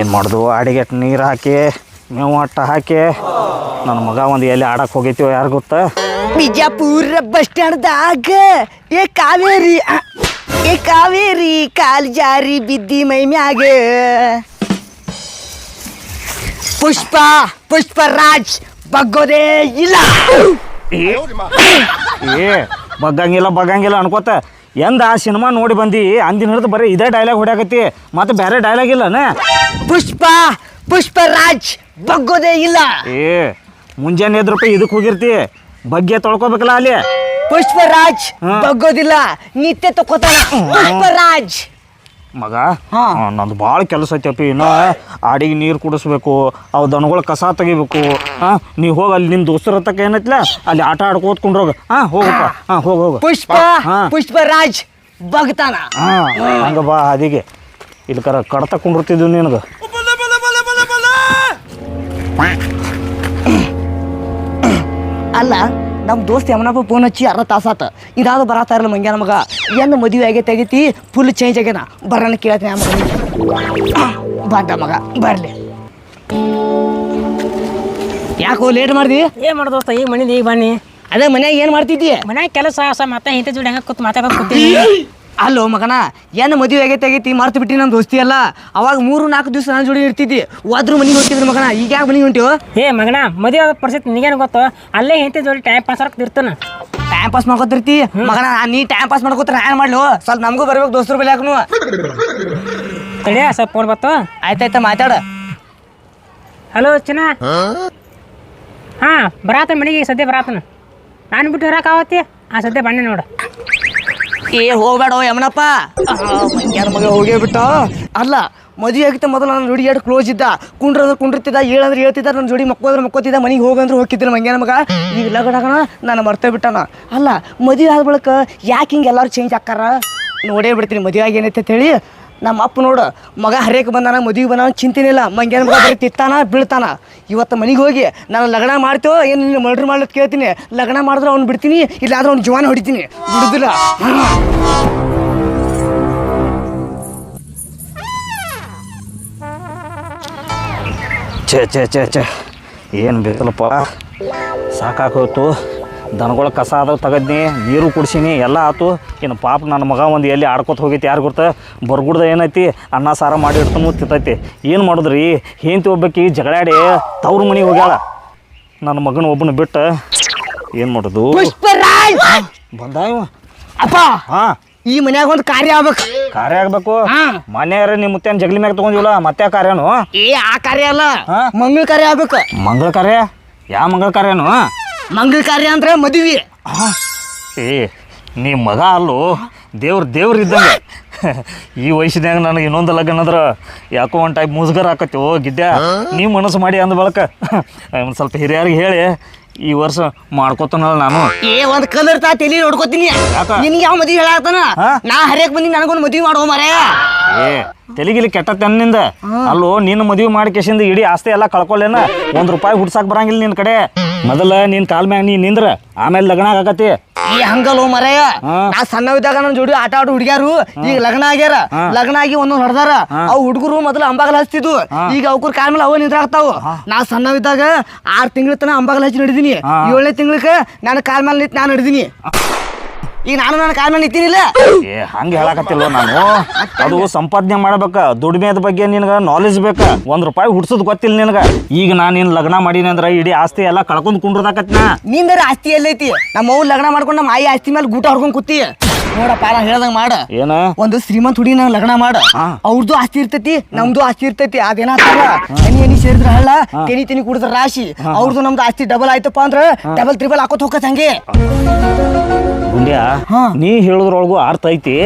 ಏನು ಮಾಡೋದು? ಅಡಿಗೆ ನೀರು ಹಾಕಿ ಮೇವು ಅಟ್ಟ ಹಾಕಿ. ನನ್ನ ಮಗ ಒಂದು ಎಲ್ಲಿ ಆಡಕ್ಕೆ ಹೋಗೈತಿವೋ ಯಾರು ಗೊತ್ತ? ಬಿಜಾಪುರ ಬಸ್ ಸ್ಟ್ಯಾಂಡ್ದಾಗ ಏ ಕಾವೇರಿ ಏ ಕಾವೇರಿ ಕಾಲ್ ಜಾರಿ ಬಿದ್ದಿ ಮೈ ಮ್ಯಾಗ. ಪುಷ್ಪ ರಾಜ್ ಬಗ್ಗೋದೇ ಇಲ್ಲ. ಏ ಬಗ್ಗಂಗಿಲ್ಲ ಬಗ್ಗಂಗಿಲ್ಲ ಅನ್ಕೋತ. ಎಂದ ಆ ಸಿನಿಮಾ ನೋಡಿ ಬಂದು ಅಂದಿನ ಹಿಡಿದು ಬರೀ ಇದೇ ಡೈಲಾಗ್ ಹೊಡ್ಯಾಕತಿ ಮತ್ತೆ ಬೇರೆ ಡೈಲಾಗ್ ಇಲ್ಲ ಪುಷ್ಪ ಪುಷ್ಪರಾಜ್ ಬಗ್ಗೋದೇ ಇಲ್ಲ. ಏ ಮುಂಜಾನೆ ಎದ್ ರೂಪಾಯಿ ಇದಕ್ಕೆ ಹೋಗಿರ್ತಿ ಬಗ್ಗೆ ತೊಳ್ಕೊಬೇಕಲ್ಲ ಅಲ್ಲಿ. ಪುಷ್ಪರಾಜ್. ಬಗ್ಗೋದಿಲ್ಲ ನಿತ್ಯ ತಕೋತಾನ ಪುಷ್ಪರಾಜ್ ಮಗ ಹಾ. ನಂದು ಭಾಳ ಕೆಲಸ ಐತಪ್ಪಿ ಇನ್ನು ಆಡಿಗೆ ನೀರು ಕುಡಿಸ್ಬೇಕು ಅವು ದನಗಳ ಕಸ ತೆಗಿಬೇಕು. ಹಾಂ ನೀ ಹೋಗಿ ಅಲ್ಲಿ ನಿಮ್ಮ ದೋಸ್ತರ ಹತ್ತಕ್ಕೆ ಏನೈತಿಲ್ಲ ಅಲ್ಲಿ ಆಟ ಆಡ್ಕೋತ ಕುಂಡ್ರೋಗ ಹಾಂ ಹೋಗಪ್ಪ. ಹಾಂ ಹೋಗ ಹೋಗು. ಪುಷ್ಪ ಪುಷ್ಪ ಪುಷ್ಪರಾಜ್ ಬಗ್ತಾನ ಹಾಂ ಹಂಗ ಬಾ ಅದಿಗೆ ಇಲ್ಲಿ ಕರ ಕಡ್ತ ಕುಂಡಿರ್ತಿದ್ವಿ ನಿನಗೆ. ಅಲ್ಲ ನಮ್ಮ ದೋಸ್ತ ಯಮನಪ್ಪ ಫೋನ್ ಹಚ್ಚಿ ಅರ್ಧ ತಾಸಾತ. ಇದಾದ ಬರತಾ ಇರಲ್ಲ ಮಂಗ್ಯಾನ ಮಗ. ಏನು ಮದುವೆ ಆಗೈತೆ ಆಗೈತಿ ಫುಲ್ ಚೇಂಜ್ ಆಗ್ಯಾನ. ಬರೋಣ ಕೇಳ್ತೀನಿ ಬಾ ಮಗ. ಬಂದ ಮಗ ಬರಲಿ. ಯಾಕೋ ಲೇಟ್ ಮಾಡ್ದಿ? ಏನ್ ಮಾಡು ದೋಸ್ತ? ಈಗ ಮನೇಲಿ ಈಗ ಬನ್ನಿ. ಅದೇ ಮನ್ಯಾಗ ಏನು ಮಾಡ್ತಿದ್ದೀಯ ಮನ್ಯಾಗ ಕೆಲಸ ಮತ್ತೆ ಇಂಥ ಜೋಡಿ ಹಂಗ ಕೂತ್ ಮಾತಾಡೋದು ಕೂತೀನಿ ಅಲ್ಲೋ ಮಗನ ಏನು ಮದುವೆ ಆಗೈತೆ ಆಗೈತಿ ಮರ್ತು ಬಿಟ್ಟು ನಮ್ಮ ದೋಸ್ತಿ ಅಲ್ಲ. ಅವಾಗ ಮೂರು ನಾಲ್ಕು ದಿವಸ ನನ್ನ ಜೋಡಿ ಇರ್ತಿದ್ದಿ. ಹೋದ್ರು ಮನೆಗೆ ಹೋಗ್ತಿದ್ರು ಮಗನ. ಈಗ ಯಾಕೆ ಮನೆಗೆ ಹೊಂಟಿವ ಏ ಮಗನ ಮದುವೆ ಆಗೋ ಪರಿಸ್ಥಿತಿ ನಿಗೇನು ಗೊತ್ತು? ಅಲ್ಲೇ ಹೆಂಡತಿ ಜೋಡಿ ಟೈಮ್ ಪಾಸ್ ಆಗಕ್ಕೆ ಇರ್ತಾನ. ಟೈಮ್ ಪಾಸ್ ಮಾಡ್ಕೊತಿರ್ತಿ? ಮಗನ ನೀ ಟೈಮ್ ಪಾಸ್ ಮಾಡ್ಕೋತಾರೆ ನಾನು ಮಾಡ್ಲು? ಸ್ವಲ್ಪ ನಮಗೂ ಬರ್ಬೇಕು ದೋಸ್ತರು ಬೆಲೆ ಹಾಕನು ತಡಿಯ ಸ್ವಲ್ಪ ಫೋನ್ ಬತ್ತು. ಆಯ್ತಾಯ್ತ ಮಾತಾಡ. ಹಲೋ ಚಿನ್ನ? ಹಾಂ ಬರಾತ ಮನೆಗೆ ಸದ್ಯ ಬರಾತನ. ನಾನು ಬಿಟ್ಟು ಇರಕ್ಕೆ ಆವತ್ತಿ? ಆ ಸದ್ಯ ಬಣ್ಣ ನೋಡು. ಏ, ಹೋಗ್ಬೇಡ ಯಮನಪ್ಪ. ಮಂಗ್ಯಾನ ಮಗ ಹೋಗೇ ಬಿಟ್ಟ. ಅಲ್ಲ, ಮದುವೆ ಆಗಿತ್ತ ಮೊದಲು ನನ್ನ ಜೋಡಿ ಎರಡು ಕ್ಲೋಸ್ ಇದ್ದ. ಕುಂಡ್ರಂದ್ರೆ ಕುಂಡಿರ್ತಿದ್ದ ಹೇಳಂದ್ರೆ ಹೇಳ್ತಿದ್ದ ನನ್ನ ಜೋಡಿ ಮಕ್ಕೋದ್ರೆ ಮಕ್ಕೋತಿದ್ದ, ಮನೆಗೆ ಹೋಗಂದ್ರೆ ಹೋಗಿದ್ದಿಲ್ಲ ಮಂಗ್ಯಾನ ಮಗ. ಈಗ ಲಗಡಗಣ ನಾನು ಮರ್ತೇ ಬಿಟ್ಟಾನ. ಅಲ್ಲ, ಮದುವೆ ಆದ ಬಳಿಕ ಯಾಕೆ ಹಿಂಗೆ ಎಲ್ಲರೂ ಚೇಂಜ್ ಆಕ್ಕಾರ ನೋಡೇ ಬಿಡ್ತೀನಿ, ಮದುವೆ ಆಗಿ ಏನೈತೆ ಅಂತ ಹೇಳಿ. ನಮ್ಮ ಅಪ್ಪ ನೋಡು, ಮಗ ಹರಿಯಕ್ಕೆ ಬಂದಾನ ಮದುವೆ ಬಂದಾನ ಚಿಂತೆನೇ ಇಲ್ಲ. ಮಂಗ್ಯಾನ ಮಗ ಬರೀ ತಿತ್ತಾನ ಬೀಳ್ತಾನ. ಇವತ್ತು ಮನೆಗೆ ಹೋಗಿ ನಾನು ಲಗ್ನ ಮಾಡ್ತೇವೋ, ಏನು ನೀನು ಮರ್ಡ್ರ್ ಮಾಡ್ಲತ್ ಕೇಳ್ತೀನಿ. ಲಗ್ನ ಮಾಡಿದ್ರೆ ಅವ್ನು ಬಿಡ್ತೀನಿ, ಇಲ್ಲಾಂದ್ರೆ ಅವ್ನು ಜೀವನ ಹೊಡಿತೀನಿ. ಬಿಡುದಿಲ್ಲ. ಛೇ ಛೇ ಛೇ ಛೇ. ಏನು ಬೇಕಲ್ಲಪ್ಪ? ಸಾಕಾಗೋಯ್ತು ದನಗಳ ಕಸ ಅದಾವ ತೆಗದ್ನಿ ನೀರು ಕುಡಿಸಿನಿ ಎಲ್ಲ ಆತು. ಇನ್ನು ಪಾಪ ನನ್ನ ಮಗ ಒಂದು ಎಲ್ಲಿ ಆಡ್ಕೊತ ಹೋಗೈತಿ ಯಾರು ಗೊತ್ತ ಬರ್ಗುಡ್ದ ಏನೈತಿ? ಅನ್ನ ಸಾರ ಮಾಡಿ ಇಟ್ಟು ತಿಂತೈತಿ. ಏನು ಮಾಡಿದ್ರಿ? ಹೆಂತಿ ಒಬ್ಬಾಕಿ ಜಗಳಾಡಿ ತವ್ರ ಮನೆಗೆ ಹೋಗ್ಯಾಳ. ನನ್ನ ಮಗನ ಒಬ್ಬನ ಬಿಟ್ಟು ಏನು ಮಾಡೋದು? ಬಂದ ಅಪ್ಪ! ಹಾಂ. ಈ ಮನ್ಯಾಗ ಒಂದು ಕಾರ್ಯ ಆಗ್ಬೇಕು. ಕಾರ್ಯ ಆಗ್ಬೇಕು. ಮನೆಯಾರ ನಿಮ್ಮ ಮುತ್ತೇನು ಜಗಲಿ ಮ್ಯಾಗ ತಗೊಂಡಿಲ್ಲ ಮತ್ತೆ ಕಾರ್ಯನು? ಏ ಆ ಕಾರ್ಯ ಅಲ್ಲ? ಮಂಗಳ ಕಾರ್ಯ ಆಗ್ಬೇಕು. ಮಂಗಳ ಕಾರ್ಯ? ಯಾವ ಮಂಗಳ ಕಾರ್ಯನು? ಮಂಗಳ ಕಾರ್ಯ ಅಂದ್ರೆ ಮದುವೆ. ಆ, ಏ ನೀ ಮಗ ಅಲ್ಲೋ ದೇವ್ರ ದೇವ್ರ ಇದ್ದಂಗೆ. ಈ ವಯಸ್ಸಿನಾಗ ನನಗೆ ಇನ್ನೊಂದು ಲಗ್ನ ಅಂದ್ರೆ ಯಾಕೋ ಒಂದು ಟೈಪ್ ಮುಸ್ಗರ್ ಹಾಕತ್ತೆ ಓ ಗಿದ್ದೆ ನೀ ಮನಸ್ಸು ಮಾಡಿ ಅಂದ ಬಳಕ. ಒಂದು ಸ್ವಲ್ಪ ಹಿರಿಯರಿಗೆ ಹೇಳಿ ಈ ವರ್ಷ ಮಾಡ್ಕೋತಾನಲ್ಲ ನಾನು. ಏ ಒಂದ್ ಕಲರ್ ತಾ ತಲಿ ನೋಡ್ಕೋತೀನಿ. ಯಾಕ? ನಿನ್ಗೆ ಯಾವ ಮದುವೆ ಹೇಳತ್ತಾನ ಹಾ? ನಾ ಹರಿಯಕ್ ಬಂದಿ ನನಗೊಂದು ಮದುವೆ ಮಾಡೋ ಮರ ಏ ತೆಲಿಗಿಲಿ ಕೆಟ್ಟ ತನ್ನಿಂದ. ಅಲ್ಲೋ ನಿನ್ನ ಮದುವೆ ಮಾಡಿ ಕೇಸಿಂದ ಇಡೀ ಆಸ್ತಿ ಎಲ್ಲ ಕಳ್ಕೊಳ್ಳೇನ ಒಂದು ರೂಪಾಯಿ ಹುಡ್ಸಾಕ್ ಬರಂಗಿಲ್ಲ ನಿನ್ನ ಕಡೆ. ಮೊದಲ ನಿನ್ ಕಾಲ್ ಮ್ಯಾಗ ನೀ ನಿಂದ್ರ ಆಮೇಲೆ ಲಗ್ನ ಆಗತಿ ಈ ಹಂಗಲ್ಲೋ ಮರೆಯ. ನಾ ಸಣ್ಣವಿದ್ದಾಗ ನನ್ನ ಜೋಡಿ ಆಟ ಆಡೋ ಹುಡುಗ್ಯಾರು. ಈಗ ಲಗ್ನ ಆಗ್ಯಾರ. ಲಗ್ನ ಆಗಿ ಒಂದೊಂದು ಹೊಡೆದಾರ. ಅವು ಹುಡುಗರು ಮೊದಲು ಅಂಬಾಗಲ ಹಚ್ತಿದ್ವು. ಈಗ ಅವ್ರ ಕಾಲ ಮೇಲೆ ಅವ ನಿಂತ್ರಾಗ್ತಾವ ನಾ ಸಣ್ಣವಿದ್ದಾಗ ಆರು ತಿಂಗಳ ತನ ಅಂಬಾಗಲ ಹಚ್ಚಿ ನಡಿದೀನಿ. ಏಳನೇ ತಿಂಗಳಕ್ಕೆ ನಾನು ಕಾಲ್ ಮೇಲೆ ನಿಂತು ನಾನು ನಡಿದೀನಿ. ಈಗ ನಾನು ನನ್ನ ಕಾಲ ಮೇಲೆ ನಿಂತೀನಿಲ್ಲ? ಏ ಹಂಗೆ ಹೇಳಕತ್ತಿಲ್ಲ ನಾನು? ಅದು ಸಂಪಾದನೆ ಮಾಡ್ಬೇಕ. ದುಡಿಮೆದ ಬಗ್ಗೆ ನಿನಗೆ ನಾಲೆಜ್ ಬೇಕ. ಒಂದ್ ರೂಪಾಯಿ ಹುಡ್ಸುದ್ ಗೊತ್ತಿಲ್ಲ ನಿನಗ. ಈಗ ನಾನು ನಿನ್ ಲಗ್ನ ಮಾಡೀನಿ ಅಂದ್ರೆ ಇಡೀ ಆಸ್ತಿ ಎಲ್ಲ ಕಳ್ಕೊಂಡ್ ಕುಂಡ್ರದಾಕತ್ನ? ನಿಂದರ ಆಸ್ತಿ ಎಲ್ಲೈತಿ? ನಮ್ಮ ಅವ್ವ ಲಗ್ನ ಮಾಡ್ಕೊಂಡು ನಮ್ಮ ಆಯಿ ಆಸ್ತಿ ಮೇಲೆ ಗೂಟ ಹೊಡ್ಕೊಂಡ್ ಕೂತಿ ನೋಡಪ್ಪ ನಾ ಹೇಳ್ದಂಗ ಮಾಡ. ಏನ? ಒಂದು ಶ್ರೀಮಂತ ಹುಡುಗಿ ನಂಗೆ ಲಗ್ನ ಮಾಡ. ಅವ್ರದ್ದು ಆಸ್ತಿ ಇರ್ತೈತಿ ನಮ್ದು ಆಸ್ತಿ ಇರ್ತೈತಿ ಅದೇನಾಗ್ತಲ್ಲ ಎನಿ ಎನಿ ಸೇರಿದ್ರ ಹಳ್ಳ ತೆನಿ ತೆನಿ ಕುಡಿದ್ರ ರಾಶಿ. ಅವ್ರದ್ದು ನಮ್ದು ಆಸ್ತಿ ಡಬಲ್ ಆಯ್ತಪ್ಪ ಅಂದ್ರ ಡಬಲ್ ತ್ರಿಬಲ್ ಹಾಕೋತ್ ಹೋಗತ್ ಹಂಗೆ. ಗುಂಡ್ಯ. ನೀ ಹೇಳುದ್ರೊಳಗು ಅರ್ಥ ಐತಿ.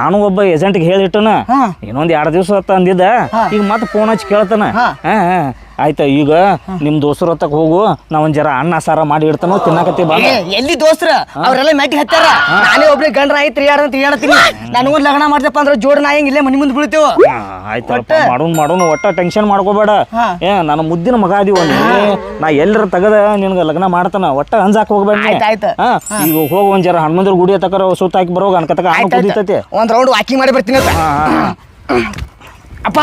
ನಾನು ಒಬ್ಬ ಏಜೆಂಟ್ಗೆ ಹೇಳಿಟ್ಟನ. ಇನ್ನೊಂದ್ ಎರಡ್ ದಿವಸ ಹೊತ್ತ ಅಂದಿದ್ದ. ಈಗ ಮತ್ತೆ ಫೋನ್ ಹಚ್ಚಿ ಕೇಳ್ತಾನ. ಆಯ್ತಾ ಈಗ ನಿಮ್ ದೋಸ್ತರ ಹತ್ತಕ್ ಹೋಗು ನಾ ಒಂದ್ ಜರ ಅನ್ನ ಸಾರ ಮಾಡಿ ಇಡ್ತಾನೋ ತಿನ್ನಕತ್ತಿ ಬಾ. ಏ, ಎಲ್ಲಿ ದೋಸ್ತ್ರ? ಅವ್ರೆಲ್ಲ ಮೆಟ್ಟಿ ಹತ್ತಾರ? ನಾನೇ ಒಬ್ನೇ ಗಂಡ್ರ ಆಯ್ತು ತಿರ್ಗಾಡ ನಾನು ನನಗೊಂದು ಲಗ್ನ ಮಾಡ್ದಪ್ಪ ಅಂದ್ರೆ ಜೋಡ್ ನಾ ಹೆಂಗ್ ಇಲ್ಲೇ ಮನಿ ಮುಂದೆ ಬೀಳ್ತೇವ? ಆಯ್ತಪ್ಪ ಮಾಡೋನ್ ಮಾಡೋನು ಒಟ್ಟ ಟೆನ್ಷನ್ ಮಾಡ್ಕೋಬೇಡ. ಹಾ. ಏ ನನ್ನ ಮುದ್ದಿನ ಮಗ ಅದೀವ ನೀ. ನಾ ಎಲ್ಲರ ತಗದ ನಿನ್ಗ ಲಗ್ನ ಮಾಡ್ತಾನ ಒಟ್ಟ ಹಂಜಾಕ್ ಹೋಗ್ಬೇಡ ನೀ. ಆಯ್ತ್ ಆಯ್ತ್. ಹಾ, ಈಗ ಹೋಗ ಒಂದ್ ಜರ ಹನುಮಂದ್ರ ಗುಡಿ ತಕರ ಸುತ್ತ ಹಾಕಿ ಬರೋಗ ಅನ್ಕತಕ ಕುದಿತೈತಿ. ಒಂದ್ ರೌಂಡ್ ವಾಕಿಂಗ್ ಮಾಡಿ ಬರ್ತೀನಿ ಅಂತ. ಹಾ. ಅಪ್ಪ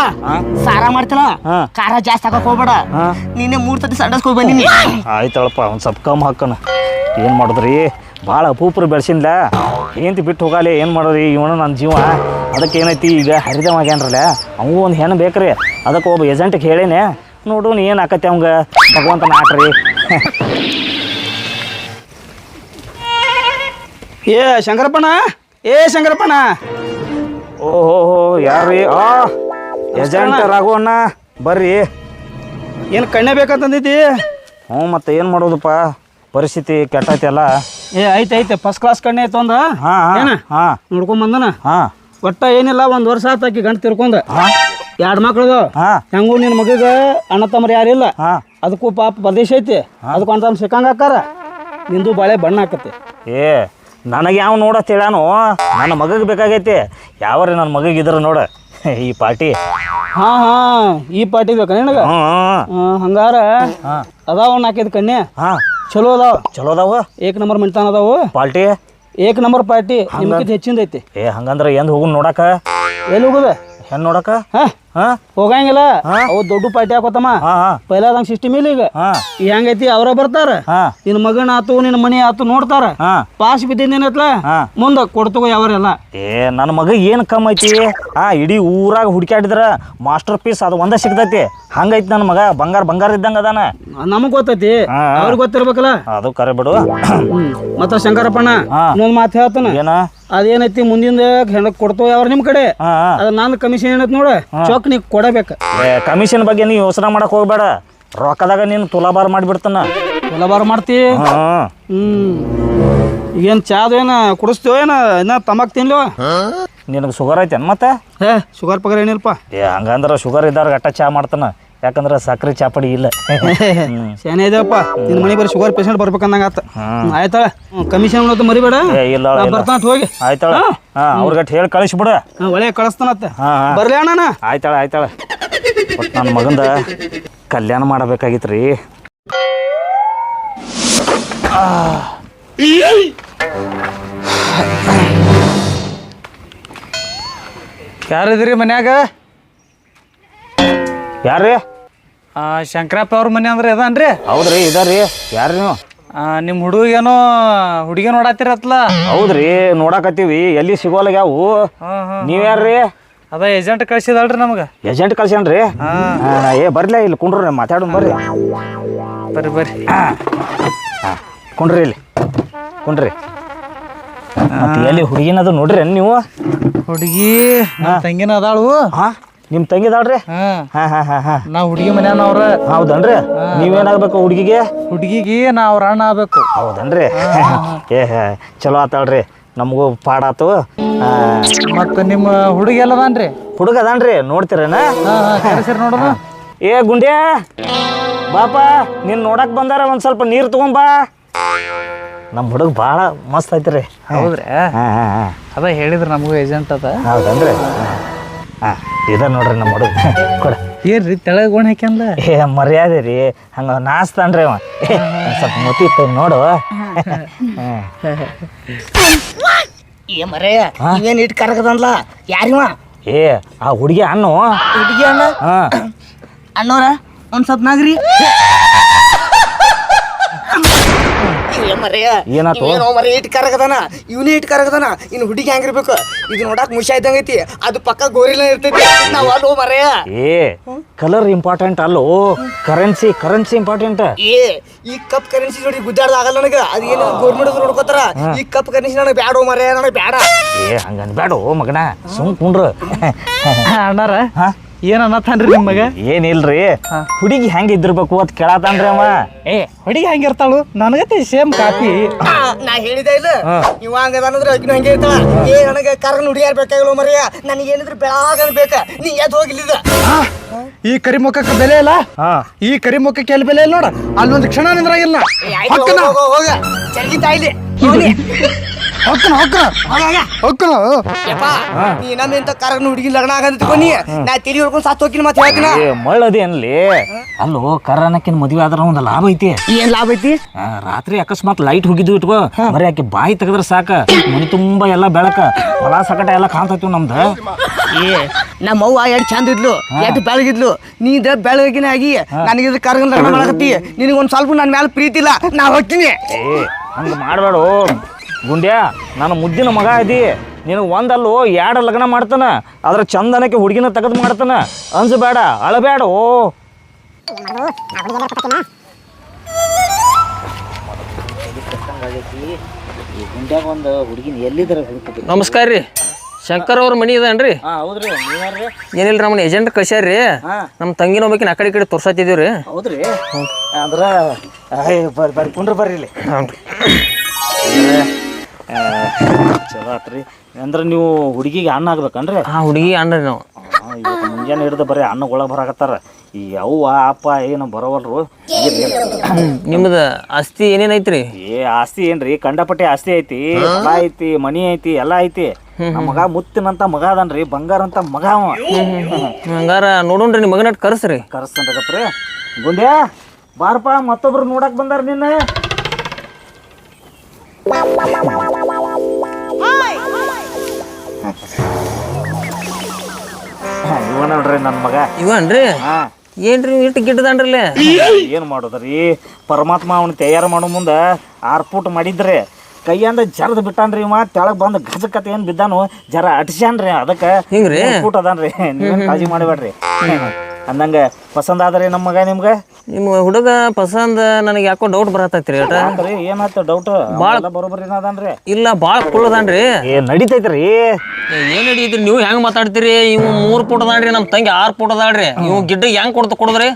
ಸಾರ ಮಾಡ್ತಲ್ಲ ಹಾ. ಖಾರ ಜಾಸ್ತಿ ಹಾಕಕ್ ಹೋಗ್ಬೇಡ. ಹಾ. ನಿನ್ನೆ ಮೂರ್ ಸತಿ ಸಂಡಸ್ಕ್ ಬಂದಿನಿ ಆಯ್ತಳಪ್ಪ ಒಂದು ಸ್ವಲ್ಪ ಕಮ್ಮಿ ಹಾಕೋಣ ಏನು ಮಾಡಿದ್ರಿ? ಭಾಳ ಅಪೂಪ್ರ ಬೆಳೆಸಿನ್ಲ. ಏಂತಿ ಬಿಟ್ಟು ಹೋಗಲಿ ಏನು ಮಾಡೋರಿ ಇವನು ನನ್ನ ಜೀವ. ಅದಕ್ಕೆ ಏನೈತಿ? ಈಗ ಹರಿದವಾಗ್ಯಾನ್ರಲ್ಲ ಅವು ಒಂದು ಹೆಣ್ಣು ಬೇಕ್ರಿ. ಅದಕ್ಕೆ ಒಬ್ಬ ಏಜೆಂಟಿಗೆ ಹೇಳೇನೆ. ನೋಡು ಏನು ಆಕತಿ ಅವಂಗ? ಭಗವಂತ ಹಾಕ್ರಿ ಏ ಶಂಕರಪ್ಪಣ ಏ ಶಂಕರಪ್ಪಣ ಓಹೋ ಯಾರ್ರಿ? ಆ ಏಜೆಂಟ್ ರಾಘವಣ್ಣ ಬರ್ರಿ. ಏನು ಕಣ್ಣೆ ಬೇಕಂತಂದಿದ್ದಿ? ಹ್ಞೂ ಮತ್ತೆ ಏನು ಮಾಡೋದಪ್ಪ? ಪರಿಸ್ಥಿತಿ ಕೆಟ್ಟೈತಿ ಅಲ್ಲ ಏ ಐತೆ ಐತೆ. ಫಸ್ಟ್ ಕ್ಲಾಸ್ ಕಣ್ಣೆ ಐತೆ ಒಂದು. ಹಾಂ ಹಾಂ ಹಾಂ. ನೋಡ್ಕೊಂಡ್ ಬಂದನ? ಹಾಂ. ಒಟ್ಟ ಏನಿಲ್ಲ ಒಂದು ವರ್ಷ ಆತ ಆಕಿ ಗಂಟು ತಿರ್ಕೊಂಡ. ಎರಡು ಮಕ್ಳದು. ಹಾಂ. ಹೆಂಗೂ ನಿನ್ನ ಮಗಗ ಅಣ್ಣ ತಮ್ಮರು ಯಾರಿಲ್ಲ ಹಾಂ. ಅದಕ್ಕೂ ಪಾಪ ಪ್ರದೇಶ ಐತಿ. ಅದಕ್ಕೆ ತಮ್ಮ ಸಿಕ್ಕಂಗ ಹಾಕಾರ ನಿಂದು ಬಾಳೆ ಬಣ್ಣ ಹಾಕತ್ತೆ ಏ ನನಗೆ ಯಾವ ನೋಡತ್ ಹೇಳಾನು? ನನ್ನ ಮಗಗೆ ಬೇಕಾಗೈತಿ. ಯಾವ್ರಿ ನನ್ನ ಮಗಗೆ ಇದ್ರ ನೋಡ. ಈ ಪಾರ್ಟಿ? ಹಾ ಹಾ ಈ ಪಾರ್ಟಿ ಬೇಕಾ ನಿನಗ? ಹ್ಞೂ ಆ, ಹಂಗಾರ ಹಾಂ. ಅದಾವ ನಾಲ್ಕೈದು ಕಣ್ಣೆ. ಹಾಂ. ಚಲೋ ಅದಾವ. ಚಲೋ ಅದಾವ? ಏಕ್ ನಂಬರ್ ಮಿಣ್ತಾನ ಅದಾವು. ಪಾರ್ಟಿ? ಏಕ್ ನಂಬರ್ ಪಾರ್ಟಿ. ನಿಮ್ಗಿಂತ ಹೆಚ್ಚಿಂದ ಐತಿ. ಏ ಹಂಗಂದ್ರೆ ಎಂದ್ ಹೋಗುನ್ ನೋಡಾಕ? ಎಲ್ಲಿ ಹೋಗುದ? ಹೆಣ್ ನೋಡಾಕ? ಹಾಂ. ಹೋಗಂಗಿಲ್ಲ. ಅವ್ ದೊಡ್ಡ ಪಾರ್ಟಿ ಹಾಕೋತಮ್ಮ. ಪೈಲಾದಂಗ ಸಿಸ್ಟಮ್ ಇಲ್ಲ ಈಗ. ಹಾಂ. ಹೆಂಗೈತಿ ಅವರ ಬರ್ತಾರ. ನಿನ್ ಮಗನ ಆತು ನಿನ್ ಮನೆ ಆತು ನೋಡ್ತಾರ. ಪಾಸ್ ಬಿದ್ದಿದ್ದೇನತ್ಲ ಮುಂದ ಕೊಡ್ತಗೋ ಯಾವರೆಲ್ಲ. ಏ ನನ್ನ ಮಗ ಏನ್ ಕಮ್ ಐತಿ? ಆ ಇಡೀ ಊರಾಗ ಹುಡುಕ್ಯಾಡಿದ್ರ ಮಾಸ್ಟರ್ ಪೀಸ್ ಅದು ಒಂದೇ ಸಿಗ್ತೈತಿ. ಹಂಗೈತಿ ನನ್ನ ಮಗ ಬಂಗಾರ ಬಂಗಾರ ಇದ್ದಂಗ ಅದಾನ. ನಮಗ್ ಗೊತ್ತೈತಿ. ಅವ್ರಿಗೆ ಗೊತ್ತಿರ್ಬೇಕಲ್ಲ. ಅದು ಕರೆ ಬಿಡು. ಮತ್ತ ಶಂಕರಪ್ಪಣ್ಣ. ಇನ್ನೊಂದ್ ಮಾತು ಹೇಳ್ತಾನ. ಏನ? ಅದೇನೈತಿ ಮುಂದಿಂದ ಹೆಣಕ್ ಕೊಡ್ತೋ ಯಾವ್ರ ನಿಮ್ ಕಡೆ. ಅದ ನಂದು ಕಮಿಷನ್ ಏನೈತಿ ನೋಡ. ಚೊಕ್ ನೀವು ಕೊಡಬೇಕು. ಏ ಕಮಿಷನ್ ಬಗ್ಗೆ ನೀ ಯೋಚನೆ ಮಾಡಕ್ ಹೋಗ್ಬೇಡ. ರೊಕ್ಕದಾಗ ನೀನು ತುಲಾಬಾರ ಮಾಡಿಬಿಡ್ತಾನ. ತುಲಾಬಾರ ಬಾರ ಮಾಡ್ತಿ ಹ್ಮ್. ಈಗೇನ್ ಚಾದ ಏನ ಕುಡಿಸ್ತೀವೋ ಏನ? ಇನ್ನ ತಂಬಾಕ್ ತಿನ್ಲೋ? ನಿನಗೆ ಶುಗರ್ ಐತೇನು ಮತ್ತೆ? ಹೇ ಶುಗರ್ ಪಗರ್ ಏನಿಲ್ಪ ಏ ಹಂಗಂದ್ರೆ ಶುಗರ್ ಇದ್ದಾರ ಗಟ್ಟ ಚಾ ಮಾಡ್ತಾನ. ಯಾಕಂದ್ರೆ ಸಕ್ಕರೆ ಚಾಪಡಿ ಇಲ್ಲ. ಹ್ಮ್. ಶಾನೆ ಇದೆಯಪ್ಪ? ನಿನ್ನ ಮನೆ ಬರೀ ಶುಗರ್ ಪೇಷಂಟ್ ಬರ್ಬೇಕಂದಂಗ ಆತ ಆಯ್ತಾಳ. ಕಮಿಷನ್ ಅನ್ನೋದು ಮರಿಬೇಡ. ಏ ಇಲ್ಲ ಬರ್ತಾನ ಹೋಗಿ. ಆಯ್ತಾಳ. ಹಾಂ. ಅವ್ರಿಗಟ್ಟು ಹೇಳಿ ಕಳಿಸ್ಬಿಡ. ಒಳ್ಳೆ ಕಳಿಸ್ತಾನತ್ತ ಹಾಂ ಹಾಂ. ಬರ್ಲಿ ಅಣ್ಣ ಆಯ್ತಾಳ ಆಯ್ತಾಳ. ಒಟ್ಟು ನನ್ನ ಮಗಂದ ಕಲ್ಯಾಣ ಮಾಡಬೇಕಾಗಿತ್ತು ರೀ ಯಾರಿದ್ರಿ ಮನ್ಯಾಗ? ಯಾರ್ರಿ? ಆ, ಶಂಕರಪ್ಪ ಅವ್ರ ಮನೆ ಅಂದ್ರೆ ಅದನ್ರಿ ಹೌದ್ರಿ ಇದಾರ್ರಿ. ಯಾರು ನೀವು? ನಿಮ್ಮ ಹುಡುಗೇನೋ ಹುಡುಗಿ ನೋಡತ್ತಿರತ್ಲ ಹೌದ್ರಿ ನೋಡಾಕತ್ತೀವಿ. ಎಲ್ಲಿ ಸಿಗೋಲ್ಯಾವು ಹಾಂ ಹಾಂ ನೀವು ಯಾರ್ರಿ? ಅದ ಏಜೆಂಟ್ ಕಳ್ಸಿದಲ್ರಿ ನಮ್ಗೆ. ಏಜೆಂಟ್ ಕಳ್ಸ್ಯಾನ್ರಿ? ಆ, ಏ ಬರ್ಲೇ ಇಲ್ಲಿ ಕುಂಡ್ರಿ ಮಾತಾಡೋಣ ಬರ್ರಿ. ಬರ್ರಿ ಬರ್ರಿ. ಹಾಂ ಕುಂಡ್ರಿ ಇಲ್ಲಿ. ಕುಂಡ್ರಿ. ಮತ್ತೆ ಎಲ್ಲಿ ಹುಡುಗಿನದು ನೋಡ್ರಿ ನೀವು? ಹುಡುಗಿ ನಮ್ಮ ತಂಗಿನ ಅದಾಳು. ಹಾಂ. ನಿಮ್ಮ ತಂಗಿದಾಳ್ರಿ? ಹಾಂ. ಹಾಂ ಹಾಂ ಹಾಂ ಹಾಂ. ನಾ ಹುಡುಗಿ ಮನ್ಯಾನವ್ರ ಹೌದನ್ರಿ? ನೀವೇನಾಗ್ಬೇಕು ಹುಡುಗಿಗೆ? ಹುಡುಗಿಗೆ ನಾ ಅವ್ರ ಅಣ್ಣ ಆಗ್ಬೇಕು. ಹೌದನ್ರಿ? ಏ ಚಲೋ ಆತಾಳ್ರಿ ನಮಗೂ ಪಾಡಾತು ಮತ್ತ ನಿಮ್ಮ ಹುಡುಗಿ ಎಲ್ಲದನ್ರಿ ಹುಡುಗ ಅದಾನ್ರಿ ನೋಡ್ತೀರೇನ? ಕರೆಸಿರಿ ನೋಡೋದು ಏ ಗುಂಡ್ಯಾ! ಬಾಪ ನೀನ್ ನೋಡಕ್ ಬಂದಾರ ಒಂದ್ ಸ್ವಲ್ಪ ನೀರ್ ತಗೊಂಬಾ ನಮ್ಮ ಹುಡುಗ ಭಾಳ ಮಸ್ತ್ ಐತ್ರಿ. ಹೌದ್ರಿ? ಅದ ಹೇಳಿದ್ರು ನಮಗೂ ಏಜೆಂಟ್ ಅದ. ಹೌದನ್ರಿ? ಹಾ. ಇದ ನೋಡ್ರಿ ನಮ್ಮ ಹುಡುಗ. ಕೊಡ. ಏನ್ರಿ ತೆಳಗ ಗೋಣ ಹಾಕ್ಯಂದ ಏ ಮರ್ಯಾದೆ ರೀ. ಹಂಗ ನಾಸ್ತಾನ್ರಿ ಅವ. ಏ, ಒಂದ್ ಸ್ವಲ್ಪ ಮುತಿ ಇತ್ತು ನೋಡು. ಹ್ಮ್. ಏ ಮರೇ ಇವೇನ್ ಇಟ್ ಕರಗದನ್ಲ ಯಾರಿವ ಏ ಆ ಹುಡುಗಿ ಅನ್ನೋ ಹುಡುಗಿ ಅಣ್ಣ? ಹಾ. ಅಣ್ಣವ್ರ ಒಂದ್ ಸ್ವಲ್ಪ ನಾಗ್ರಿ. ಮರೇ ಏನಾತು? ಇವೇನೋ ಮರೇ ಇಟ್ ಕರಗದನ ಇವನೇ ಇಟ್ ಕರಗದನ ಇನ್ನು ಹುಡುಗಿ ಹೆಂಗಿರ್ಬೇಕು ಇದು ನೋಡಕ್ ಮುಷ ಇದ್ದಂಗ ಐತಿ ಅದು ಪಕ್ಕ ಗೋರಿಲ ಇರ್ತೈತಿ. ನಾವ್ ಅಲ್ಲೋ ಮರೇ ಏ ಕಲರ್ ಇಂಪಾರ್ಟೆಂಟ್ ಅಲ್ಲೋ? ಕರೆನ್ಸಿ ಕರೆನ್ಸಿ ಇಂಪಾರ್ಟೆಂಟ್ ಏ ಈ ಕಪ್ ಕರೆನ್ಸಿ ನೋಡಿ ಗುದ್ದಾಡ್ದ ಆಗಲ್ಲ ನನಗ. ಅದೇನು ಏನು ಗೌರ್ಮೆಂಟ್ ನೋಡ್ಕೋತಾರ? ಈ ಕಪ್ ಕರೆನ್ಸಿ ನನಗೆ ಬ್ಯಾಡೋ ಮರೆಯ ನನಗೆ ಬ್ಯಾಡ. ಏ ಹಂಗನ್ ಬೇಡ ಮಗನ ಸುಮ್ ಕುಂಡ್ರು. ಅಣ್ಣಾರ ಹಾ? ಏನ್ ಅನ್ನತಾನ್ರಿ ಮಗ? ಏನಿಲ್ರಿ ಹುಡುಗಿ ಹೆಂಗ ಇದ್ದಿರ್ಬೇಕು ಅಂತ ಕೇಳತಾನ್ರಿ ಅವ? ಏ ಹುಡುಗಿ ಹೆಂಗಿರ್ತಾಳು ನನಗತ್ತೆ ಸೇಮ್ ಕಾಪಿ. ಆ, ನಾ ಹೇಳಿದೆ ಇಲ್ಲ. ಇವ ಹಂಗದಾನಂದ್ರೆ ಅಕ್ಕಿನ ಹಂಗೆ ಇರ್ತಾಳ. ಏ ನನಗೆ ಕರ್ನ ಹುಡುಗಿಯಾರ ಬೇಕಾಗಿಲ್ಲ ಮರಿಯ. ನನಗೆ ಏನಿದ್ರು ಬೆಳಗಾಗ ಬೇಕ. ನೀ ಎದ್ ಹೋಗಿಲ್ಲಿದ ಈ ಕರಿ ಮುಖಕ್ಕೆ ಬೆಲೆ ಇಲ್ಲ? ಹಾ. ಈ ಕರಿ ಮುಖಕ್ಕೆ ಎಲ್ಲಿ ಬೆಲೆ ಇಲ್ಲ ನೋಡ? ಅಲ್ಲೊಂದು ಕ್ಷಣ ನಿಂದ್ರಾಗಿಲ್ಲ. ಹೋಗ ಹೋಗ, ಇಲ್ಲಿ ಜರ್ಗಿ ತಾಯಿಲಿ. ಹೋಗ್ಲಿ. ಹೊಕ್ಕನ ಹೊಕ್ಕನ. ಹೊಕ್ಕನ ಯಪ್ಪ ನೀ ನಮ್ಮ ಇಂತ ಕರ್ನ ಹುಡುಗಿ ಲಗ್ನ ಆಗಂತ ತಿಳ್ಕೊನಿ ನಾ ತಿರಿ ಹೊಡ್ಕೊಂಡು ಸಾತ್ ಹೋಗಿನ ಮತ್ತೆ ಹೇಳ್ತೀನ ಮಳ್ಳದಿ ಅನ್ಲಿ ಅಲ್ಲೋ ಕರ್ರನಕ್ಕಿನ ಮದ್ವೆ ಆದ್ರ ಒಂದು ಲಾಭ ಐತಿ. ಏನ್ ಲಾಭ ಐತಿ? ರಾತ್ರಿ ಅಕಸ್ಮಾತ್ ಲೈಟ್ ಹೋಗಿದ್ವಿ ಇಟ್ಕೋ. ಬರೀ ಆಕಿ ಬಾಯಿ ತೆಗದ್ರ ಸಾಕ. ಮನಿ ತುಂಬಾ ಎಲ್ಲ ಬೆಳಕ. ಹೊಲ ಸಕಟ ಎಲ್ಲ ಕಾಣ್ತೈತಿ ನಮ್ದು. ಏ ನಮ್ಮ ಅವ್ವ ಎಷ್ಟು ಚಂದ ಇದ್ಲು ಎಷ್ಟು ಬೆಳಗಿದ್ಲು. ನೀ ಇದ್ರ ಬೆಳಗಿನ ಆಗಿ ನನಗಿದ್ರ ಕರ್ಗನ್ ಲಗ್ನ ಮಾಡಕತ್ತಿ. ನಿನಗೊಂದು ಸ್ವಲ್ಪ ನನ್ನ ಮೇಲೆ ಪ್ರೀತಿ ಇಲ್ಲ ನಾ ಹೋಗ್ತೀನಿ. ಹಂಗ ಮಾಡಬೇಡ. ಗುಂಡ್ಯ ನನ್ನ ಮುದ್ದಿನ ಮಗ ಇದಿ ನಿನಗೆ ಒಂದಲ್ಲೋ ಎರಡು ಲಗ್ನ ಮಾಡ್ತಾನ ಅದ್ರ ಚಂದನಕ್ಕೆ ಹುಡುಗಿನ ತೆಗೆದು ಮಾಡ್ತಾನ. ಅನ್ಸಬೇಡ ಅಳಬೇಡ ಓ. ಈ ಗುಂಡ್ಯಾಗ ಒಂದು ಹುಡುಗಿನ ಎಲ್ಲಿದ್ದಾರೆ ನಮಸ್ಕಾರ ರೀ. ಶಂಕರ್ ಅವ್ರ ಮನಿ ಇದನ್ರಿ? ಹಾಂ ಹೌದ್ರಿ. ನೀವ್ಯಾರ್ರಿ? ಏನಿಲ್ಲ ನಮ್ಮನ್ನ ಏಜೆಂಟ್ ಕಳ್ಸ್ಯಾರ್ರಿ? ಹಾಂ. ನಮ್ಮ ತಂಗಿನ ಹೋಗ್ಬೇಕಿನ ಆ ಕಡೆ ಈ ಕಡೆ ತೋರ್ಸತ್ತಿದೀವಿ ರೀ ಹೌದ್ರಿ. ಅಂದ್ರ ಬರ್ರಿ ಬರ್ರಿ ಕುಂಡ್ರಿ ಬರ್ರಿ ಇಲ್ಲಿ. ಚಲೋ ಆತ್ರಿ. ಅಂದ್ರೆ ನೀವು ಹುಡುಗಿಗೆ ಅನ್ನ ಆಗ್ಬೇಕನ್ರಿ? ಹಾಂ ಹುಡುಗಿ ಅಣ್ಣ ನಾವು. ಇವತ್ತು ಮುಂಜಾನೆ ಹಿಡಿದು ಬರೀ ಅನ್ನ ಒಳಗೆ ಬರಾಕತ್ತಾರ. ಈ ಅವ್ವ ಅಪ್ಪ ಏನು ಬರೋವಲ್ರು. ನಿಮ್ದು ಆಸ್ತಿ ಏನೇನೈತ್ರಿ ಏ ಆಸ್ತಿ ಏನ್ರಿ? ಕಂಡಪಟ್ಟೆ ಆಸ್ತಿ ಐತಿ ಹೊಲ ಐತಿ ಮನಿ ಐತಿ ಎಲ್ಲ ಐತಿ. ನಮ್ಮ ಮಗ ಮುತ್ತಿನಂತ ಮಗ ಅದನ್ರಿ ಬಂಗಾರ ಅಂತ ಮಗ ಅವ. ಹಂಗಾರ ನೋಡೋಣ್ರಿ ನಿಮ್ಮ ಮಗನ ಕರ್ಸ್ರಿ. ಕರೆಸ್ತಂತಕಪ್ರಿ ಗುಂಡ್ಯಾ ಬಾರಪ್ಪ ಮತ್ತೊಬ್ರು ನೋಡಕ್ ಬಂದಾರ ನಿನ್ನ. ಇವ ನೋಡ್ರಿ ನನ್ನ ಮಗ. ಇವನ್ರಿ? ಹಾ. ಏನ್ರಿ ಇಟ್ಟು ಗಿಟ್ಟದನ್ರಲ್ಲೇ ಏನು ಮಾಡೋದ್ರಿ? ಪರಮಾತ್ಮ ಅವನ್ ತಯಾರು ಮಾಡೋ ಮುಂದೆ ಆರ್ ಫೂಟ್ ಮಾಡಿದ್ರಿ ಕೈಯಂದ ಜರದ್ ಬಿಟ್ಟಾನ್ರಿ ಇವ ತೆಳಗ್ ಬಂದು ಗಜಕತ್ ಏನ್ ಬಿದ್ದಾನು ಜರ ಅಟ್ಸ್ಯಾನ್ರಿ ಅದಕ್ಕೆ. ಹಿಂಗ್ರಿ? ಫೂಟ್ ಅದಾನ್ರಿ? ನೀವೇನ್ ಕಾಳಜಿ ಮಾಡಬೇಡ್ರಿ. ಅಂದಂಗ ಪಸಂದ್ ಆದ್ರಿ ನಮ್ಮ ಮಗ ನಿಮ್ಗೆ? ನಿಮ್ಮ ಹುಡುಗ ಪಸಂದ್ ನನಗೆ ಯಾಕೋ ಡೌಟ್ ಬರತೈತ್ರಿ ರೀ? ಯಾಕ್ರಿ ಏನಾಯ್ತು ಡೌಟ್ ಭಾಳ ಬರೋಬ್ಬರಿ ಏನದನ್ರಿ ಇಲ್ಲ ಭಾಳ ಕುಳ್ಳದನ್ರಿ. ಏ ನಡಿತೈತ್ರಿ. ಏನ್ ನಡೀತ್ರಿ ನೀವು ಹೆಂಗ್ ಮಾತಾಡ್ತೀರಿ? ಇವ್ ಮೂರ್ ಪುಟದಾಡ್ರಿ ನಮ್ಮ ತಂಗಿ ಆರ್ ಪುಟದಾಡ್ರಿ ಇವ್ ಗಿಡ್ಡ ಹೆಂಗ್ ಕೊಡ್ತ ಕೊಡದ್ರಿ?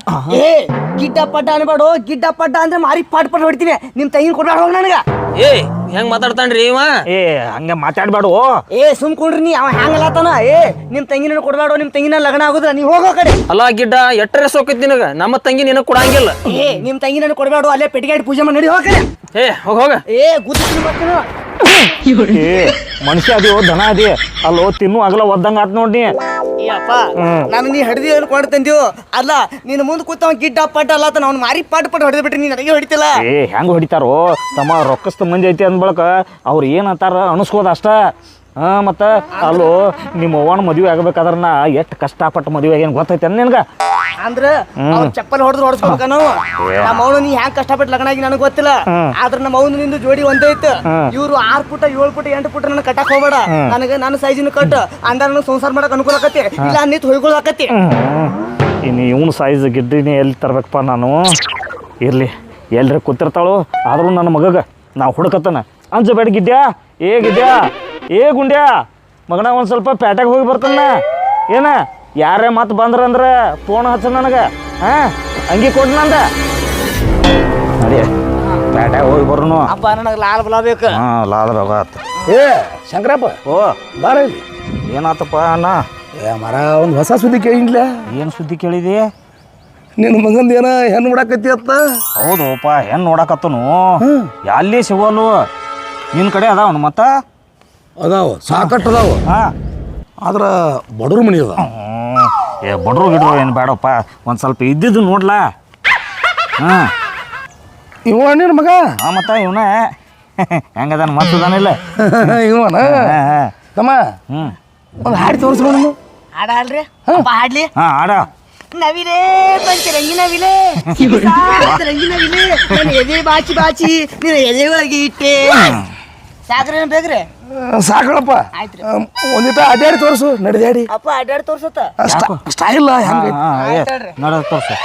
ಗಿಡ್ಡ ಪಡ್ಡ ಅನ್ಬೇಡು ಗಿಡ್ಡ ಪಡ್ಡ ಅಂದ್ರೆ ಮಾರಿ ಪಾಟ್ ಪಟ್ ಹೊಡಿತೀನಿ. ನಿಮ್ ತಂಗಿನ ಕೊಡ್ಬೇಡ ಹೋಗ್ ನನಗ. ಏ ಹೆಂಗ್ ಮಾತಾಡ್ತಾನ್ರಿ ಇವ? ಏ ಹಂಗ ಮಾತಾಡ್ಬೇಡು. ಏ ಸುಮ್ ಕುಂಡ್ರಿ ನೀ ಅವ ಹ್ಯಾಂಗಲತ್ತಾನ ಏ ನಿಮ್ ತಂಗಿನ ಕೊಡ್ಬೇಡು ನಿಮ್ ತಂಗಿನ ಲಗ್ನ ಆಗುದ್ರ ನೀ ಹೋಗೋ ಕಡೆ. ಅಲ್ಲ ಗಿಡ್ಡ ಎಟ್ಟರೆ ಸೋಕೈತಿ ನಿನಗ? ನಮ್ಮ ತಂಗಿ ನಿನಗ್ ಕೊಡಂಗಿಲ್ಲ. ಏ ನಿಮ್ ತಂಗಿನ ಕೊಡ್ಬೇಡು ಅಲ್ಲೇ ಪೆಟ್ಟಿಗೆ ಪೂಜೆ ಮಾಡಿ ನಡಿ ಹೋಗ ಕಡೆ. ಏ ಹೋಗ ಹೋಗ. ಏ ಗುದ್ದು ಮತ್ತೇನು ಏ ಮನುಷ್ಯ ಅದೇ ದನ ಅದಿ ಅಲ್ಲೋ ತಿನ್ನು ಅಗಲ ಒದ್ದಂಗ ಆತ್ ನೋಡಿ ಅಪ್ಪ ನಾನು ನೀ ಹಡ್ದಿ ಅನ್ಕೊಂಡು ತಂದಿವು ಅಲ್ಲ ನಿನ್ ಮುಂದೆ ಕೂತವ ಗಿಡ್ಡ ಪಟ್ಟ ಅಲ್ಲ ಅವ್ನ ಮಾರಿ ಪಾಟ್ ಪಟ್ ಹೊಡೆದ್ ಬಿಟ್ರಿ ನೀ ನನಗೆ ಹೊಡಿತಿಲ್ಲ? ಏ ಹೆಂಗ್ ಹೊಡಿತಾರೋ? ತಮ್ಮ ರೊಕ್ಕಸ್ತ ಮಂದಿ ಐತಿ ಅಂದ್ಬಳಕ ಅವ್ರು ಏನಂತಾರ ಅನಿಸ್ಕೋದ ಅಷ್ಟ. ಹಾ ಮತ್ತ ಅಲ್ಲೋ ನಿಮ್ಮ ಅವ್ವನ ಮದುವೆ ಆಗ್ಬೇಕಾದ್ರ ನಾ ಎಷ್ಟು ಕಷ್ಟಪಟ್ಟು ಮದುವೆ ಆಗೇನು ಗೊತ್ತೈತೆ ನಿನ್ಗ? ಅಂದ್ರ ಚಪ್ಪಲ್ ಹೊಡೆದ್ರು ಹೊಡ್ಸ್ಕೊಬೇಕನು ನಾವು. ನಮ್ಮ ಅವನು ನೀ ಹ್ಯಾಂಗ ಕಷ್ಟಪಟ್ಟು ಲಗ್ನ ಆಗಿ ನನಗೆ ಗೊತ್ತಿಲ್ಲ. ಆದ್ರೆ ನಮ್ಮ ಅವನು ನಿಂದು ಜೋಡಿ ಒಂದೇ ಇತ್ತು. ಇವ್ರು ಆರ್ ಪುಟ ಏಳ್ ಪುಟ ಎಂಟು ಪುಟ ನನಗೆ ಕಟ್ಟಕ್ ಹೋಗ್ಬೇಡ. ನನಗೆ ನನ್ನ ಸೈಜಿನ ಕಟ್. ಅಂದ ನನಗೆ ಸಂಸಾರ ಮಾಡಕ್ ಅನುಕೂಲ ಆಕತಿ. ಇಲ್ಲ ನಿಂತು ಆಕತಿ. ಇನ್ನು ಇವನು ಸೈಜ್ ಗಿಡ್ಡಿನಿ ಎಲ್ಲಿ ತರ್ಬೇಕಪ್ಪ ನಾನು? ಇರ್ಲಿ. ಎಲ್ರಿ ಕೂತಿರ್ತಾಳು ಆದ್ರೂ ನನ್ನ ಮಗಗ ನಾ ಹುಡುಕತ್ತನ. ಅಂಜಬೇಡ ಗಿಡ್ಡ್ಯಾ? ಏ ಗಿಡ್ಡ್ಯಾ? ಏ ಗುಂಡ್ಯಾ ಮಗನ ಒಂದು ಸ್ವಲ್ಪ ಪೇಟೆಗೆ ಹೋಗಿ ಬರ್ತಾನ ಏನ ಯಾರೇ ಮತ್ತೆ ಬಂದ್ರಂದ್ರೆ ಫೋನ್ ಹಚ್ಚ ನನಗೆ. ಹಾಂ ಅಂಗಿ ಕೊಡ್ ನಂದ. ಅದೇ ಪೇಟೆಗೆ ಹೋಗಿ ಬರೋನು. ಅಪ್ಪ ನನಗೆ ಲಾಲ್ ಬಲ ಬೇಕು. ಹಾಂ ಲಾದ್ರ ಆತ. ಏ ಶಂಕರಪ್ಪ ಓ ಬಾರ ಇಲ್ಲಿ. ಏನಾತಪ್ಪ ಅಣ್ಣ? ಏ ಮರ ಒಂದು ಹೊಸ ಸುದ್ದಿ ಕೇಳಿಲ್ಲ ಏನು ಸುದ್ದಿ ಕೇಳಿದಿ? ನಿನ್ನ ಮಗಂದ ಏನ ಹೆಣ್ಣು ನೋಡಕತ್ತಿ ಅತ್ತ? ಹೌದಪ್ಪ ಹೆಣ್ಣು ನೋಡಕತ್ತನು. ಎಲ್ಲಿ ಸಿಗೋನು ನಿನ್ನ ಕಡೆ ಅದಾವನು ಮತ್ತ? ಅದಾವ ಸಾಕಟ್ಟು ಅದಾವ ಹಾಂ. ಆದ್ರ ಬಡವ್ರ ಮನಿ ಅದ. ಏ ಬಡ್ರು ಗಿಡ್ರು ಏನು ಬೇಡಪ್ಪ ಒಂದು ಸ್ವಲ್ಪ ಇದ್ದಿದ್ದು ನೋಡ್ಲಾ. ಹಾಂ. ಇವ ನಿನ್ನ ಮಗ? ಆ ಮತ್ತ ಇವನ. ಹೆಂಗದಾನ ಮತ್ತದಾನಿಲ್ಲ ಇವನ? ತಮ್ಮ ಹ್ಞೂ ಒಂದು ಹಾಡಿ ತೋರಿಸ್ಕೊಂಡು ಹಾಡ ಅಲ್ರಿ ಅಪ್ಪ ಹಾಡ್ಲಿ. ಹಾಂ ಆಡ ನವಿಲೇ ಪಂಚರಂಗಿ ರಂಗಿನ ರಂಗಿ ನವಿಲೇ. ನನ್ನ ಎದೆ ಬಾಚಿ ಬಾಚಿ ನಿನ್ನ ಎದೆ ಒಳಗೆ ಇಟ್ಟೆ ಸಾಕ್ರಿ ಏನ್ ಬೇಕ್ರಿ ಸಾಕಳಪ್ಪ. ಆಯ್ತ್ರಿ. ಒಂದಿಟ ಅಡ್ಡಾಡಿ ತೋರಿಸು ನಡೆದಾಡಿ. ಅಪ್ಪ ಅಡ್ಡಾಡಿ ತೋರ್ಸತ್ತ? ಸ್ಟೈಲ್ ಹೆಂಗ? ನೋಡ ತೋರ್ಸು.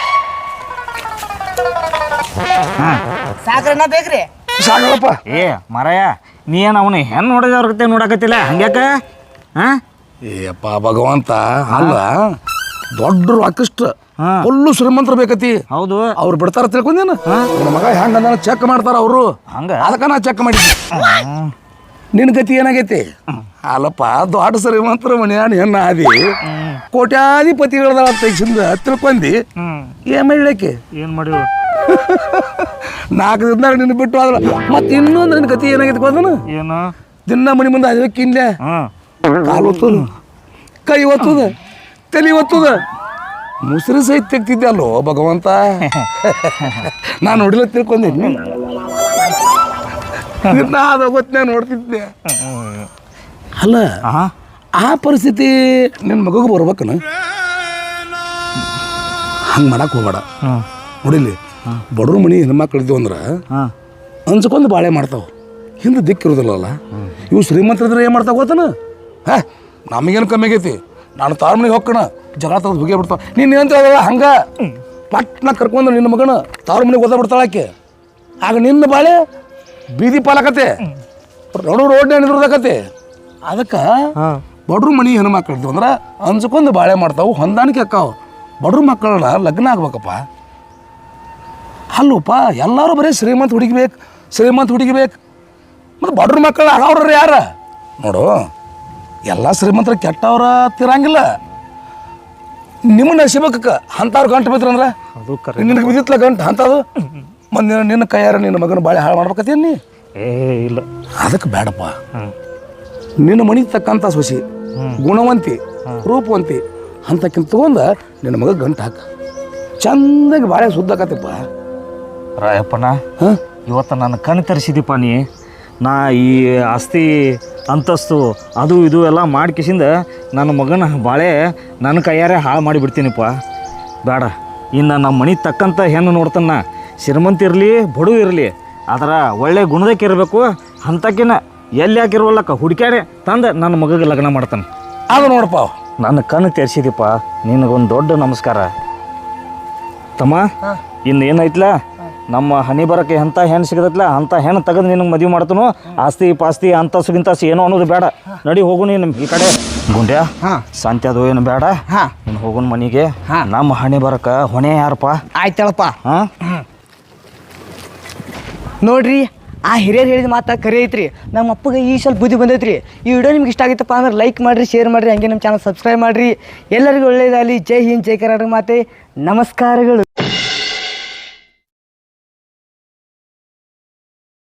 ಸಾಕ್ರನ್ನ ಬೇಕ್ರಿ ಸಾಕಳಪ್ಪ. ಏ ಮರಯ್ಯ ನೀ ಏನು ಅವನು ಹೆಣ್ಣು ನೋಡಿದವ್ರ ನೋಡಾಕತಿಲ್ಲ ನೋಡಕತ್ತಿಲ್ಲ? ಹಂಗ್ಯಾಕ? ಹಾಂ? ಏಪ್ಪ ಭಗವಂತ ಅಲ್ಲ? ದೊಡ್ಡ ರೊಕ್ಕಷ್ಟ ಹಾ. ಫುಲ್ಲು ಶ್ರೀಮಂತರ ಬೇಕತಿ. ಹೌದು. ಅವ್ರು ಬಿಡ್ತಾರ ತಿಳ್ಕೊಂದೇನು ನನ್ನ ಮಗ ಹೆಂಗ ಚೆಕ್ ಮಾಡ್ತಾರ ಅವರು. ಹಂಗ? ಅದಕ್ಕ ನಾ ಚೆಕ್ ಮಾಡಿದ್ದೆ. ನಿನ್ನ ಗತಿ ಏನಾಗೈತಿ? ಅಲ್ಲಪ್ಪ ದೊಡ್ಡ ಶ್ರೀಮಂತರ ಮನೆಯಾನ ಹೆಣ್ಣ ಆದಿ. ಕೋಟ್ಯಾಧಿಪತಿಗಳದ ತೆಗ್ಸಿಂದ ತಿಳ್ಕೊಂಡಿ. ಏನ್ ಮಾಡ್ಲಿಕ್ಕೆ ಏನು ಮಾಡಿ ನಾಲ್ಕು ದಿನ ನಿನ್ನ ಬಿಟ್ಟು ಆದ್ರ ಮತ್ತೆ ಇನ್ನೊಂದು ನಿನ್ನ ಗತಿ ಏನಾಗೈತಿ ಗೊತ್ತನ? ಏನು? ದಿನ ಮನಿ ಮುಂದೆ ಕಾಲು ಒತ್ತದ. ಕೈ ಒತ್ತದ. ತಲೆ ಒತ್ತದ? ಮುಸ್ರಿ ಸಹಿತ ತೆಗ್ತಿದ್ದೆ ಅಲ್ಲೋ ಭಗವಂತ? ನಾನು ನೋಡಿಲ್ಲ ತಿಳ್ಕೊಂಡೆ. ನಾ ಅದ ಗೊತ್ತೇ ನೋಡ್ತಿದ್ದೆ. ಅಲ್ಲ ಆ? ಪರಿಸ್ಥಿತಿ ನಿನ್ನ ಮಗಗೆ ಬರ್ಬೇಕನ? ಹಂಗೆ ಮಾಡಕ್ಕೆ ಹೋಗ್ಬೇಡ. ನೋಡಿಲಿ ಬಡವ್ರ ಮನೆ ಹೆಣ್ಮಕ್ಳು ಇದ್ವು ಅಂದ್ರೆ ಅನ್ಸಕೊಂಡು ಅಂಜ್ಕೊಂಡು ಬಾಳೆ ಮಾಡ್ತಾವ. ಹಿಂದೆ ದಿಕ್ಕಿರೋದಿಲ್ಲಲ್ಲ. ಇವು ಶ್ರೀಮಂತರಿದ್ರೆ ಏನು ಮಾಡ್ತಾವ ಗೊತ್ತನ? ಹಾಂ ನಮಗೇನು ಕಮ್ಮಿ ಆಗೈತಿ? ನಾನು ತಾರ ಮನೆಗೆ ಹೋಗ್ಕಣ ಜಗಳ ತೆಗೆದು ಹೋಗಿ ಬಿಡ್ತಾವ ನೀನು ಏನಂತ ಹೇಳಲ್ಲ ಹಂಗೆ? ಪಟ್ನ ಕರ್ಕೊಂಡು ನಿನ್ನ ಮಗನ ತಾರ ಮನೆಗೆ ಓದ ಬಿಡ್ತಾಳ ಆಕೆ. ಆಗ ನಿನ್ನ ಬಾಳೆ ಬೀದಿ ಪಾಲಕತೆ. ರೋಡ್ ರೋಡ್ನೇ ನಿಂದ್ರದಕತೆ ಅದಕ್ಕೆ ಬಡ್ರ ಮನೆ ಹೆಣ್ಮಕ್ಳು ಅಂದ್ರೆ ಅಂಜ್ಕೊಂಡು ಬಾಳೆ ಮಾಡ್ತಾವು ಹೊಂದಾಣಿಕೆ ಅಕ್ಕಾವು. ಬಡ್ರ ಮಕ್ಕಳನ್ನ ಲಗ್ನ ಆಗ್ಬೇಕಪ್ಪ. ಅಲ್ಲೂಪ್ಪ ಎಲ್ಲರೂ ಬರೀ ಶ್ರೀಮಂತ ಹುಡುಗಿಬೇಕು ಶ್ರೀಮಂತ ಹುಡುಗಿಬೇಕು. ಮತ್ತು ಬಡ್ರ ಮಕ್ಕಳು ಆಗವ್ರ ಯಾರ? ನೋಡು ಎಲ್ಲ ಶ್ರೀಮಂತರ ಕೆಟ್ಟವ್ರ ತಿರಂಗಿಲ್ಲ. ನಿಮ್ಮ ನಸಿಬೇಕ ಅಂಥವ್ರು ಗಂಟು ಬಿದ್ರಂದ್ರೆ ಅದು ಕರೆ ನಿನಗೆ ಬಿದ್ದಿತ್ಲ ಗಂಟು? ಅಂಥದ್ದು ಮತ್ತು ನಿನ್ನ ನಿನ್ನ ಕೈಯಾರ ನಿನ್ನ ಮಗನ ಬಾಳೆ ಹಾಳು ಮಾಡ್ಬೇಕತ್ತೀನಿ ನೀ? ಏ ಇಲ್ಲ. ಅದಕ್ಕೆ ಬೇಡಪ್ಪ. ನಿನ್ನ ಮನೆಗೆ ತಕ್ಕಂಥ ಸೊಸಿ ಗುಣವಂತಿ ರೂಪವಂತಿ ಅಂತಕ್ಕಿಂತ ತಗೊಂಡ ನಿನ್ನ ಮಗ ಗಂಟು ಹಾಕ. ಚಂದಾಗಿ ಬಾಳೆ ಸುದ್ದಾಕತ್ತಪ್ಪ. ರಾಯಪ್ಪನ ಹಾಂ? ಇವತ್ತು ನನ್ನ ಕಣ್ ತರಿಸಿದಿಪ್ಪ ನೀ. ನಾ ಈ ಆಸ್ತಿ ಅಂತಸ್ತು ಅದು ಇದು ಎಲ್ಲ ಮಾಡ್ಕಿಸಿಂದ ನನ್ನ ಮಗನ ಬಾಳೆ ನನ್ನ ಕೈಯಾರೆ ಹಾಳು ಮಾಡಿಬಿಡ್ತೀನಿಪ್ಪ. ಬೇಡ ಇನ್ನು ನಮ್ಮ ಮನೆ ತಕ್ಕಂಥ ಹೆಣ್ಣು ನೋಡ್ತಾನ. ಶ್ರೀಮಂತ ಇರಲಿ ಬಡು ಇರಲಿ ಅದರ ಒಳ್ಳೆ ಗುಣದಕ್ಕೆ ಇರಬೇಕು. ಅಂತಕಿನ ಎಲ್ಲಿ ಹಾಕಿರುವಲ್ಲಕ್ಕ ಹುಡುಕ್ಯಾಡೆ ತಂದು ನನ್ನ ಮಗಗೆ ಲಗ್ನ ಮಾಡ್ತಾನೆ. ಅದು ನೋಡಪ್ಪ. ನನ್ನ ಕಣ್ಣು ತೆರೆಸಿದಿಪ್ಪ ನಿನಗೊಂದು ದೊಡ್ಡ ನಮಸ್ಕಾರ. ತಮ್ಮ ಇನ್ನು ಏನೈತ್ಲ ನಮ್ಮ ಹನಿ ಬರಕ್ಕೆ ಎಂಥ ಹೆಣ್ಣು ಸಿಗದತ್ಲ ಅಂಥ ಹೆಣ್ಣು ತೆಗೆದು ನಿನಗೆ ಮದುವೆ ಮಾಡ್ತನು. ಆಸ್ತಿ ಪಾಸ್ತಿ ಅಂತಸು ಗಿಂತಸು ಏನೋ ಅನ್ನೋದು ಬೇಡ. ನಡಿ ಹೋಗು ನೀನು ಈ ಕಡೆ. ಗುಂಡ್ಯಾ ಸಂತೆ ಅದು ಏನು ಬೇಡ. ಹಾ. ನೀನು ಹೋಗುನ್ ಮನೆಗೆ. ಹಾ. ನಮ್ಮ ಹಣೆ ಬರಕ ಹೊಣೆ ಯಾರಪ್ಪ? ಆಯ್ತಳಪ್ಪ. ಹಾಂ? ನೋಡ್ರಿ ಆ ಹಿರಿಯರು ಹೇಳಿದ ಮಾತಾ ಕರೆ ಐತ್ರಿ. ನಮ್ಮ ಅಪ್ಪಗೆ ಈ ಸ್ವಲ್ಪ ಬುದ್ಧಿ ಬಂದೈತ್ರಿ. ಈ ವಿಡಿಯೋ ನಿಮ್ಗೆ ಇಷ್ಟ ಆಗಿತ್ತಪ್ಪ ಅಂದ್ರೆ ಲೈಕ್ ಮಾಡಿರಿ ಶೇರ್ ಮಾಡಿರಿ ಹಂಗೆ ನಮ್ಮ ಚಾನಲ್ ಸಬ್ಸ್ಕ್ರೈಬ್ ಮಾಡಿರಿ. ಎಲ್ಲರಿಗೂ ಒಳ್ಳೇದಾಗಲಿ ಜೈ ಹಿಂದ್ ಜೈ ಕರ್ನಾಟಕ ಮಾತೆ. ನಮಸ್ಕಾರಗಳು.